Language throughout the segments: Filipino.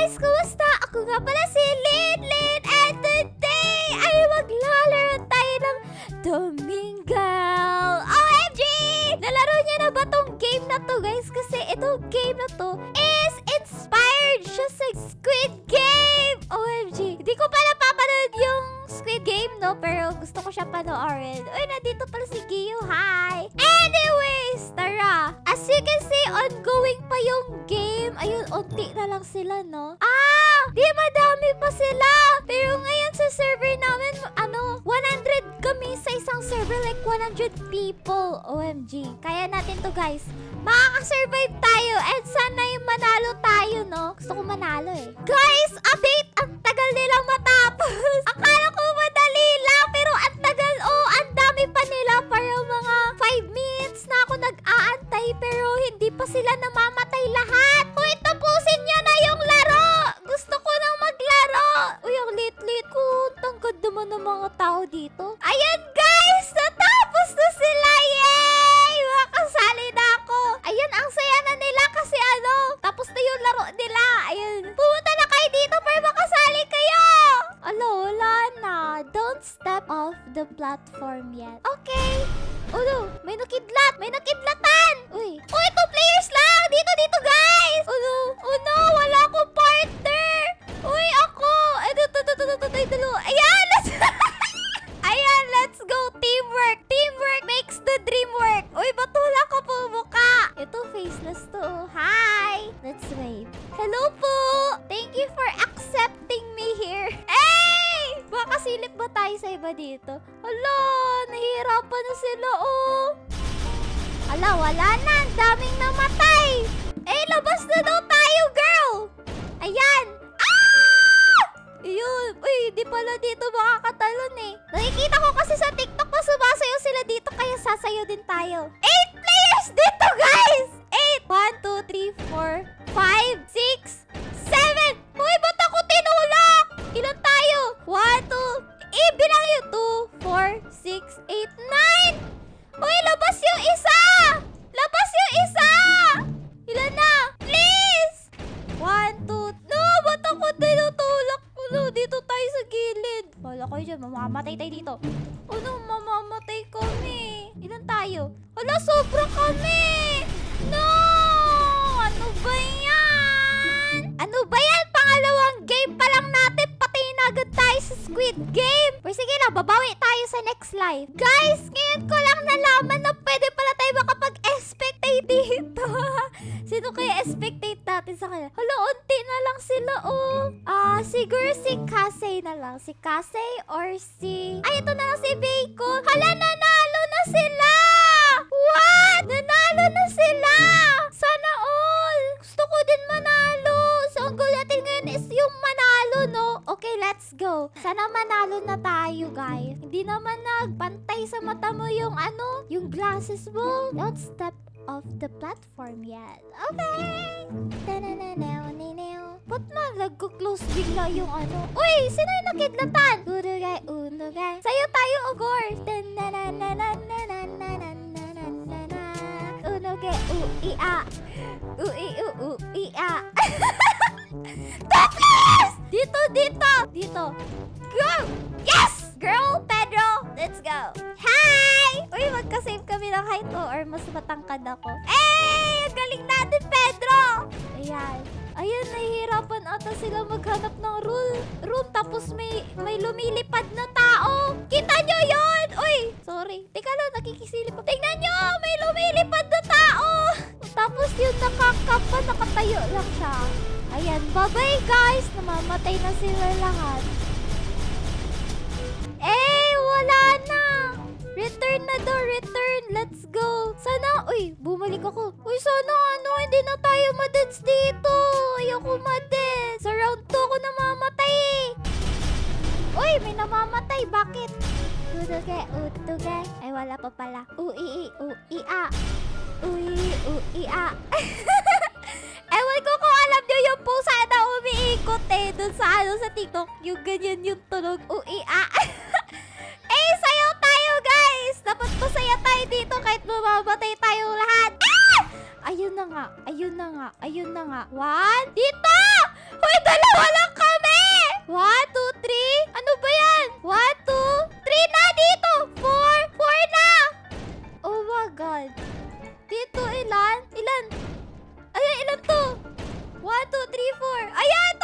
guys! Kumusta? Ako nga pala si Lin Ayun, unti na lang sila, no? Ah! Di madami pa sila! Pero ngayon sa server namin, ano, 100 kami sa isang server. Like, 100 people. OMG. Kaya natin to, guys. Makakasurvive tayo. And sana yung manalo tayo, no? Gusto ko manalo, eh. Guys, update! Ang tagal nilang matapos. Akala ko madali lang, pero ang tagal. Oh, ang dami pa nila. Parang mga 5 minutes na ako nag-aantay, pero hindi pa sila namamatay lahat. Uy, すど kayo dyan, mamamatay tayo dito. Ano, mamamatay kami. Ilan tayo? Wala, sobra kami! No! Ano ba yan? Ano ba yan? Pangalawang game pa lang natin. Patayin na agad tayo sa Squid Game. Pero sige lang, babawi tayo sa next live. Guys, ngayon ko lang nalaman na pwede pala tayo makapag-expectate dito. Sino kaya expectate natin sa kanya? Hala, unti na lang sila, oh. Ah, siguro si Kasey na lang. Si Kasey or si... Ay, ito na lang si Bacon. Hala, nanalo na sila! What? Nanalo na sila! Sana all! Gusto ko din manalo. So, ang goal natin ngayon is yung manalo, no? Okay, let's go. Sana manalo na tayo, guys. Hindi naman nagpantay sa mata mo yung ano, yung glasses mo. Don't step off the platform yet. Okay! Tanananaw-ninaw. Ba't na nagko-close bigla yung ano? Uy! Sino yung nakidlatan? Urugay, unugay. Sayo tayo, of course. Tananananananananananana. Unugay, u-i-a. U-i-u-u-i-a. Topless! Dito, dito! Dito. Go! Yes! Girl, Pedro, let's go. Hi! Uy, magka-save kami ng height ko or mas matangkad ako. Eh! Ang galing natin, Pedro! Ayan. Ayan, nahihirapan ata sila maghanap ng rule, room tapos may may lumilipad na tao. Kita nyo yon? Uy, sorry. Teka lang, nakikisilip ako. Tingnan nyo, may lumilipad na tao. Tapos yung nakakapa, nakatayo lang siya. Ayan, bye-bye guys. Namamatay na sila lahat. Eh, wala na. Return na daw, return. Let's go. Sana, uy, bumalik ako. Uy, sana ano, hindi na tayo madens dito. Ayoko madens. Sa round 2 ako namamatay eh. Uy, may namamatay. Bakit? Utuge, utuge. Ay, wala pa pala. Ui, ui, a. Ui, ui, a. Ewan ko kung alam nyo yung pusa na umiikot eh. Dun sa ano, sa TikTok. Yung ganyan yung tunog. Ui, a. Dapat masaya tayo dito kahit mamamatay tayo lahat. Ah! Ayun na nga, ayun na nga, ayun na nga. One, dito! Hoy, dalawa lang kami! One, two, three. Ano ba yan? One, two, three na dito! Four, four na! Oh my God. Dito ilan? Ilan? Ayan, ilan to? One, two, three, four. Ayan!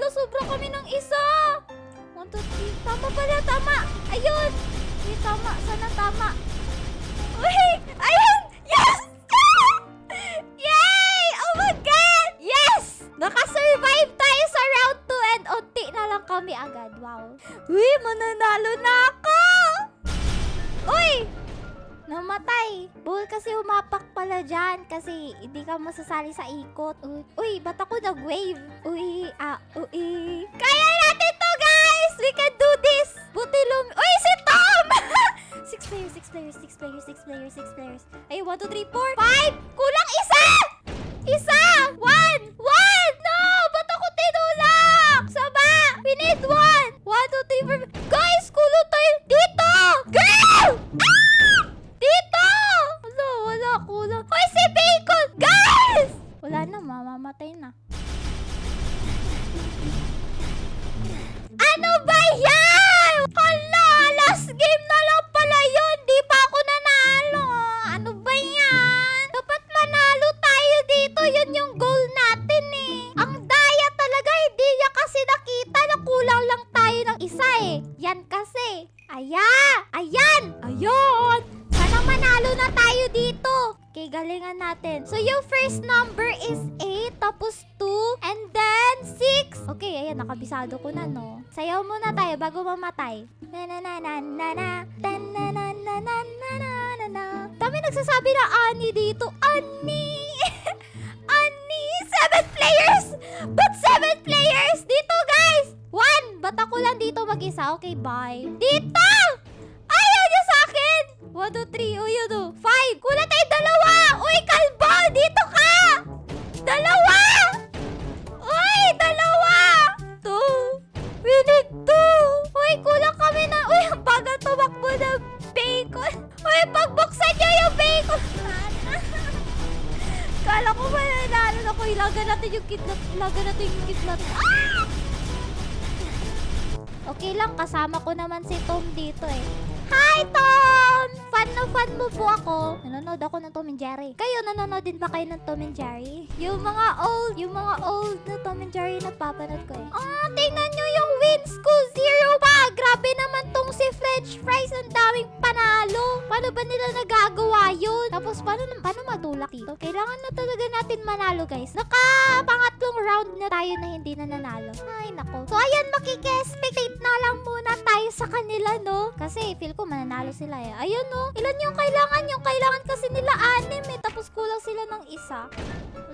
Wala, sobra kami ng isa. One, two, three. Tama pala, tama. Ayun. Ay, tama. Sana tama. Uy! Ayun! Yes! Yay! Oh my God! Yes! Nakasurvive tayo sa round 2 and unti na lang kami agad. Wow. Uy, mananalo na ako! Namatay. Bull kasi umapak pala dyan kasi hindi ka masasali sa ikot. Uy, uy ba't ako nag-wave? Uy, ah, uy. Kaya natin to, guys! We can do this! Buti lum... Uy, si Tom! six players, six players, six players, six players, six players. Ay, one, two, three, four, five! Kulang Dami nagsasabi na Ani dito. Ani! Ani! Seven players! But seven players! Dito, guys! One! Ba't ako lang dito mag-isa? Okay, bye. Dito! Ayaw niya sa akin! One, two, three. O, yun o. Five. Kulang tayo dalawa! Uy, kalbo! Dito ka! Dalawa! Uy, dalawa! Two. We need two. Uy, kulang nanalo na ko. Ilaga natin yung kidnap. Ilaga natin yung kidnap. Ah! Okay lang, kasama ko naman si Tom dito eh. Hi, Tom! Fan na fan mo po ako. Nanonood ako ng Tom and Jerry. Kayo, nanonood din ba kayo ng Tom and Jerry? Yung mga old, yung mga old na Tom and Jerry na papanood ko eh. Ah, tingnan nyo yung wins ko. Dito? Kailangan na talaga natin manalo, guys. Naka pangatlong round na tayo na hindi na nanalo. Ay, nako. So, ayan, makike-spectate na lang muna tayo sa kanila, no? Kasi, feel ko mananalo sila eh. Ayun, no? Ilan yung kailangan? Yung kailangan kasi nila anim eh. Tapos, kulang sila ng isa.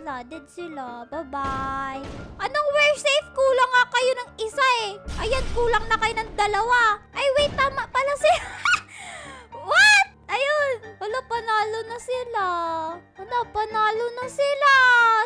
Wala, dead sila. Bye-bye. Anong we're safe? Kulang nga kayo ng isa eh. Ayan, kulang na kayo ng dalawa. Ay, wait, tama pala sila. Wala, panalo na sila. Wala, panalo na sila.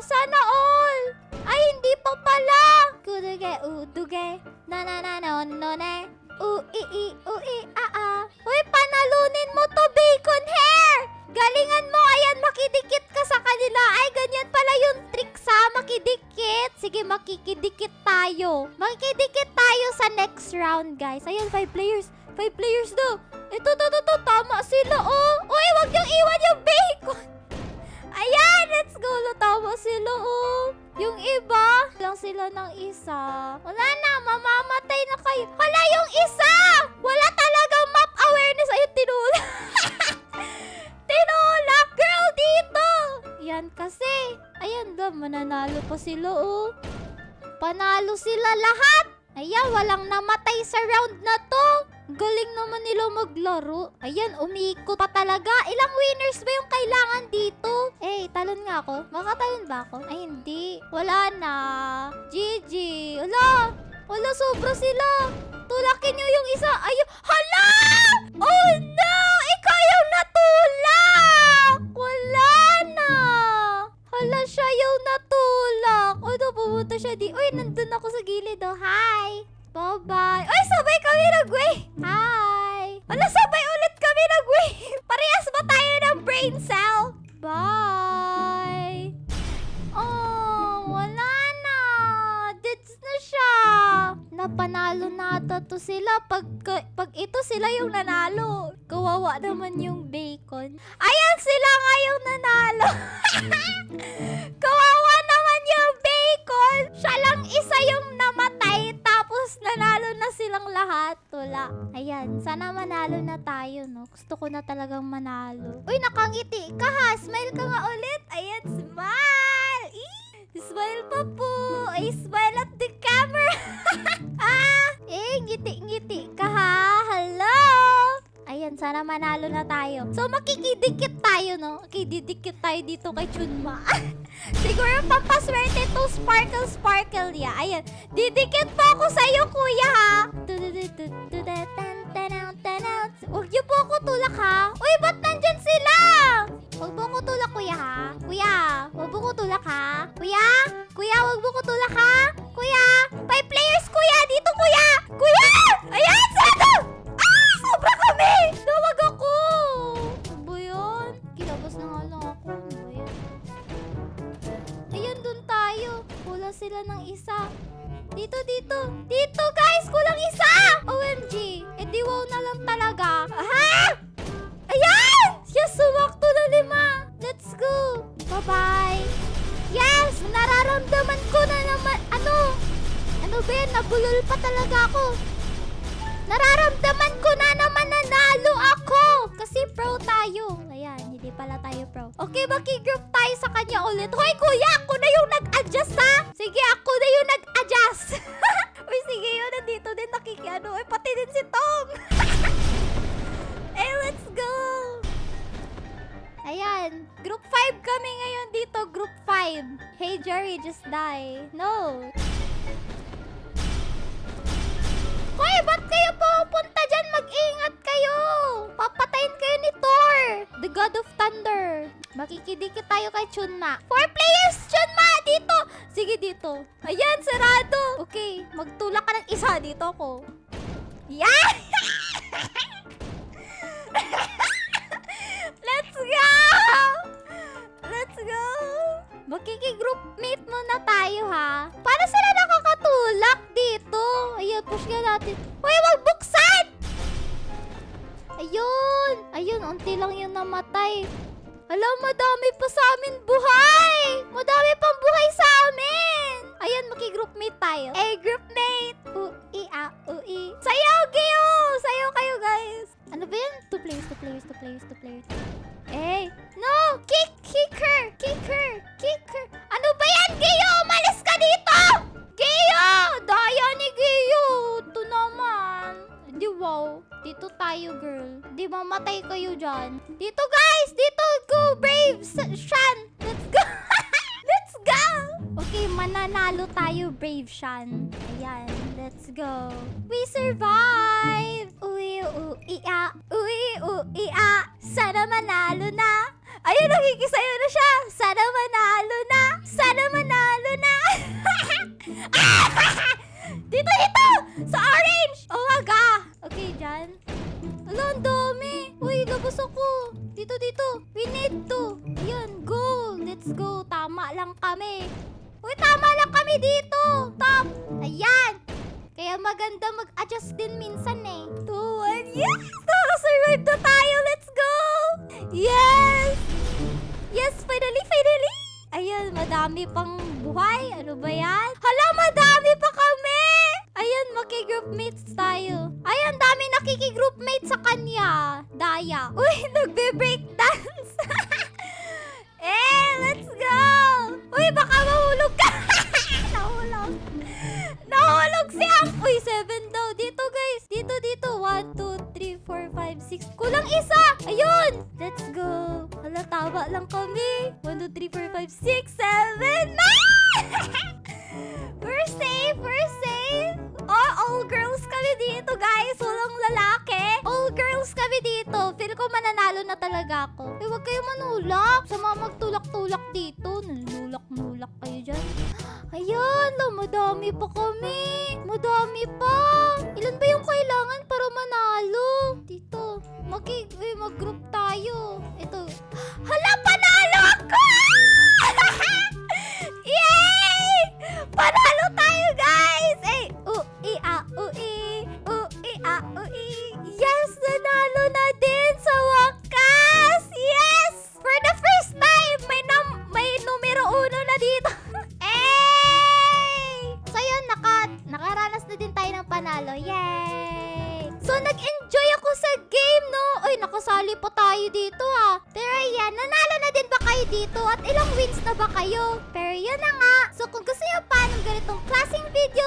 Sana all. Ay, hindi pa pala. Kuduge, uduge. Na na na no no ne. U i i u i a a. Uy, panalunin mo to bacon hair. Galingan mo, ayan, makidikit ka sa kanila. Ay, ganyan pala yung trick sa makidikit. Sige, makikidikit tayo. Makikidikit tayo sa next round, guys. Ayun, five players. Five players daw. Ito, to, to, to. Tama sila, oh. Uy, wag niyong iwan yung bacon. Ayan, let's go. Tama sila, oh. Yung iba, lang sila ng isa. Wala na, mamamatay na kayo. Hala, yung isa! Wala talagang map awareness. Ayun, tinulak. tinulak, girl, dito. Yan kasi. Ayan, da, mananalo pa sila, oh. Panalo sila lahat. Ayan, walang namatay sa round na to. Galing naman nila maglaro. Ayan, umiikot pa talaga. Ilang winners ba yung kailangan dito? Eh, talon nga ako. Makatalon ba ako? Ay, hindi. Wala na. GG. Wala. Wala, sobra sila. Tulakin nyo yung isa. Ay, hala! Oh no! Ikaw yung natulak! Wala na! Hala, siya yung natulak. Ano, pumunta siya di... Uy, nandun ako sa gilid, oh. Hi! Yung nanalo. Kawawa naman yung bacon. Ayan sila nga yung nanalo. Kawawa naman yung bacon. Siya lang isa yung namatay. Tapos nanalo na silang lahat. Wala. Ayan. Sana manalo na tayo, no? Gusto ko na talagang manalo. Uy, nakangiti ka ha. Smile ka nga ulit. Ayan, smile. Eee! Smile pa po. Ay, smile at the camera. ah, eh, ngiti-ngiti ka ha. Ayan, sana manalo na tayo. So, makikidikit tayo, no? Makikidikit tayo dito kay Chunma. Siguro pampaswerte to sparkle sparkle ya. Ayan, didikit po ako sa iyo, Dito, dito. Guys! Kulang isa! OMG! Eh, di wow na lang talaga. Ha? Ayan! Yes, sumakto na lima. Let's go. Bye-bye. Yes! Nararamdaman ko na naman. Ano? Ano ba yan? Nabulol pa talaga ako. Nararamdaman ko na naman nanalo ako. Kasi pro tayo. Ayan, hindi pala tayo pro. Okay, makigroup tayo sa kanya ulit. Hoy, kuya! Ako na yung nag-adjust, ha? Sige, ako na yung nag-adjust. Jerry, just die. No. Hoy, ba't kayo pupunta dyan? Mag-ingat kayo! Papatayin kayo ni Thor! The God of Thunder. Makikidikit tayo kay Chunma. Four players, Chunma! Dito! Sige, dito. Ayan, sarado. Okay, magtulak ka ng isa. Dito ako. Yan! Let's go! Let's go! Makikigroup-mate muna tayo, ha? Para sila nakakatulak dito. Ayun, push ka natin. Hoy, wag buksan! Ayun! Ayun, unti lang yung namatay. Alam, madami pa sa amin buhay! Madami pang buhay sa amin! Ayan, makigroup-mate tayo. Eh, groupmate! Ui, ah, ui. Sayaw kayo! Sayaw kayo, guys! Ano ba yan? Two players, two players, two players, two players. Eh, tayo, Brave Shan. Ayan, let's go. We survived! Uy, ui, ah. Uy, ui, ah. Sana manalo na. Ayun, nakikisayo na siya. Sana manalo na. Sana manalo na. dito, dito! Sa orange! Oh, aga! Okay, dyan. Ala, ang dami. Uy, labas ako. Dito, dito. We need to. Ayan, go. Let's go. Tama lang kami. Uy, tama lang kami dito. Maganda mag-adjust din minsan eh. Two, one. Yes! Nakasurvive na tayo. Let's go! Yes! Yes, finally, finally! Ayan, madami pang buhay. Ano ba yan? Hala, madami pa kami! Ayan, makigroupmates tayo. Ayan, dami nakikigroupmate sa kanya. Daya. Uy, nagbe-break dance. eh, let's go! Uy, baka mahulog ka! Nahulog. Nahulog si Ang. Uy, seven daw. Dito, guys. Dito, dito. One, two, three, four, five, six. Kulang isa. Ayun. Let's go. Hala, tama lang kami. One, two, three, four, five, six, seven. Nine! we're safe. We're safe. Oh, all girls kami dito, guys. Walang lalaki. All girls kami dito. Feel ko mananalo na talaga ako. Eh, huwag kayo manulak. Sa mga magtulak-tulak dito. Ayan, lo, madami pa kami. Madami pa. Ilan ba yung kailangan para manalo? Dito. Magi, eh, mag-group tayo. Ito. Hala, panalo ako! Yay! Panalo So, nag-enjoy ako sa game, no? Uy, nakasali pa tayo dito, ah. Pero ayan, nanalo na din ba kayo dito? At ilang wins na ba kayo? Pero yun na nga. So, kung gusto nyo pa ng ganitong klaseng video